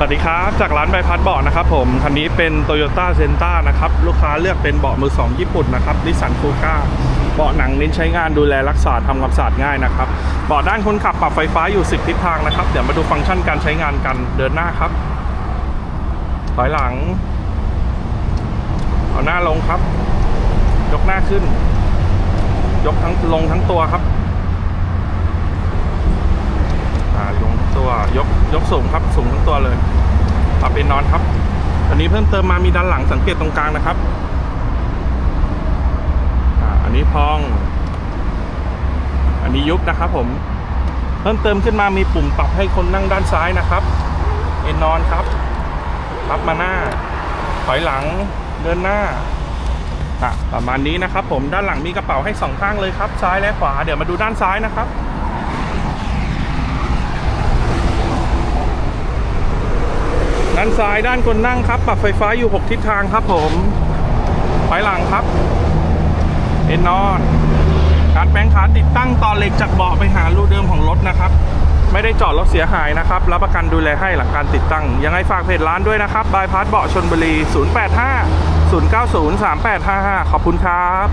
สวัสดีครับจากร้านใบพัดเบาะนะครับผมคันนี้เป็น Toyota c e n t a นะครับลูกค้าเลือกเป็นเบาะมือสองญี่ปุ่นนะครับดิสันฟูก้าเบาะหนังเน้นใช้งานดูแลรักษาทำความสะอาดง่ายนะครับเบาะด้านคนขับปรับไฟฟ้าอยู่ 10 ทิศทางนะครับ เดี๋ยวมาดูฟังก์ชันการใช้งานกันเดินหน้าครับ ถอยหลัง เอาหน้าลงครับ ยกหน้าขึ้น ยกทั้งลงทั้งตัวครับ อ่าลงทั้งตัว ยกสูงครับสูงทั้งตัวเลยปรับเป็นนอนครับ อันนี้เพิ่มเติมมามีด้านหลังสังเกตตรงกลางนะครับอ่าอันนี้พอง อันนี้ยุบนะครับผม เพิ่มเติมขึ้นมามีปุ่มปรับให้คนนั่งด้านซ้ายนะครับ เอนนอนครับพับมาหน้า ถอยหลัง เดินหน้าอะประมาณนี้นะครับผมด้านหลังมีกระเป๋าให้สองข้างเลยครับ ซ้ายและขวา เดี๋ยวมาดูด้านซ้ายนะครับ ด้านซ้ายด้านคนนั่งครับ ปรับไฟฟ้าอยู่ 6 ทิศทางครับผมถอยหลังครับเอนนอนการแปลงขาติดตั้งต่อเหล็กจากเบาะไปหารูเดิมของรถนะครับ ไม่ได้จอดรถเสียหายนะครับ รับประกันดูแลให้หลังการติดตั้ง ยังไงฝากเพจร้านด้วยนะครับบายพาสเบาะชนบุรี 085 090 3855 ขอบคุณครับ